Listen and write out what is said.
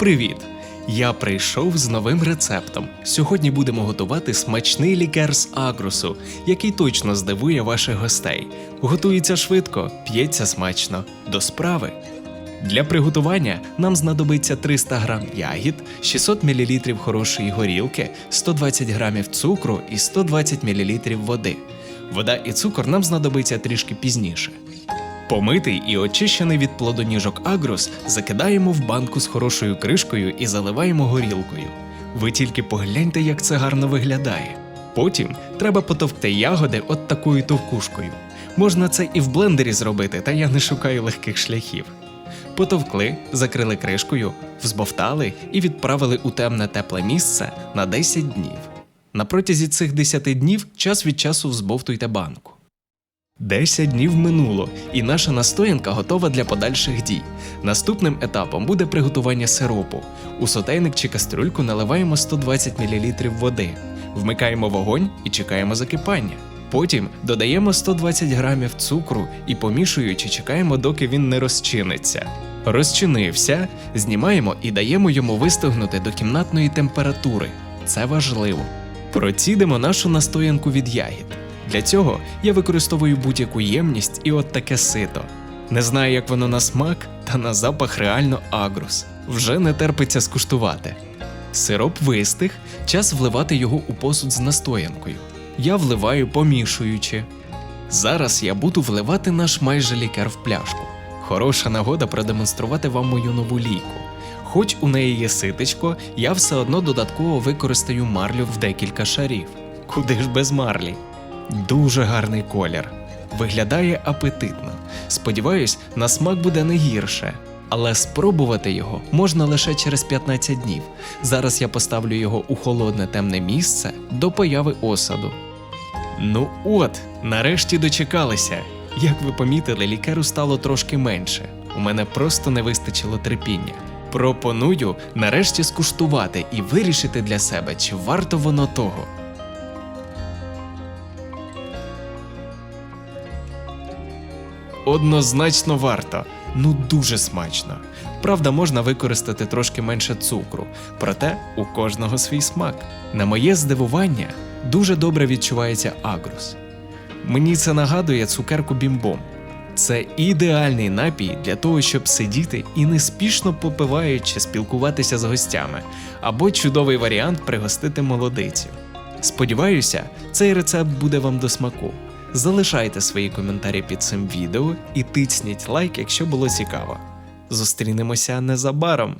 Привіт! Я прийшов з новим рецептом. Сьогодні будемо готувати смачний лікер з агрусу, який точно здивує ваших гостей. Готується швидко, п'ється смачно. До справи. Для приготування нам знадобиться 300 г ягід, 600 мл хорошої горілки, 120 г цукру і 120 мл води. Вода і цукор нам знадобиться трішки пізніше. Помитий і очищений від плодоніжок агрус закидаємо в банку з хорошою кришкою і заливаємо горілкою. Ви тільки погляньте, як це гарно виглядає. Потім треба потовкти ягоди от такою товкушкою. Можна це і в блендері зробити, та я не шукаю легких шляхів. Потовкли, закрили кришкою, взбовтали і відправили у темне тепле місце на 10 днів. На протязі цих 10 днів час від часу взбовтуйте банку. 10 днів минуло, і наша настоянка готова для подальших дій. Наступним етапом буде приготування сиропу. У сотейник чи кастрюльку наливаємо 120 мл води, вмикаємо вогонь і чекаємо закипання. Потім додаємо 120 грамів цукру і помішуючи, чекаємо, доки він не розчиниться. Розчинився, знімаємо і даємо йому вистигнути до кімнатної температури. Це важливо. Процідимо нашу настоянку від ягід. Для цього я використовую будь-яку ємність і от таке сито. Не знаю, як воно на смак, та на запах реально агрус. Вже не терпиться скуштувати. Сироп вистиг, час вливати його у посуд з настоянкою. Я вливаю помішуючи. Зараз я буду вливати наш майже лікар в пляшку. Хороша нагода продемонструвати вам мою нову лійку. Хоч у неї є ситечко, я все одно додатково використаю марлю в декілька шарів. Куди ж без марлі? Дуже гарний колір. Виглядає апетитно. Сподіваюсь, на смак буде не гірше. Але спробувати його можна лише через 15 днів. Зараз я поставлю його у холодне темне місце до появи осаду. Ну от, нарешті дочекалися. Як ви помітили, лікеру стало трошки менше. У мене просто не вистачило терпіння. Пропоную нарешті скуштувати і вирішити для себе, чи варто воно того. Однозначно варто. Ну дуже смачно. Правда, можна використати трошки менше цукру, проте у кожного свій смак. На моє здивування, дуже добре відчувається агрус. Мені це нагадує цукерку бімбом. Це ідеальний напій для того, щоб сидіти і неспішно попиваючи спілкуватися з гостями, або чудовий варіант пригостити молодицю. Сподіваюся, цей рецепт буде вам до смаку. Залишайте свої коментарі під цим відео і тисніть лайк, якщо було цікаво. Зустрінемося незабаром.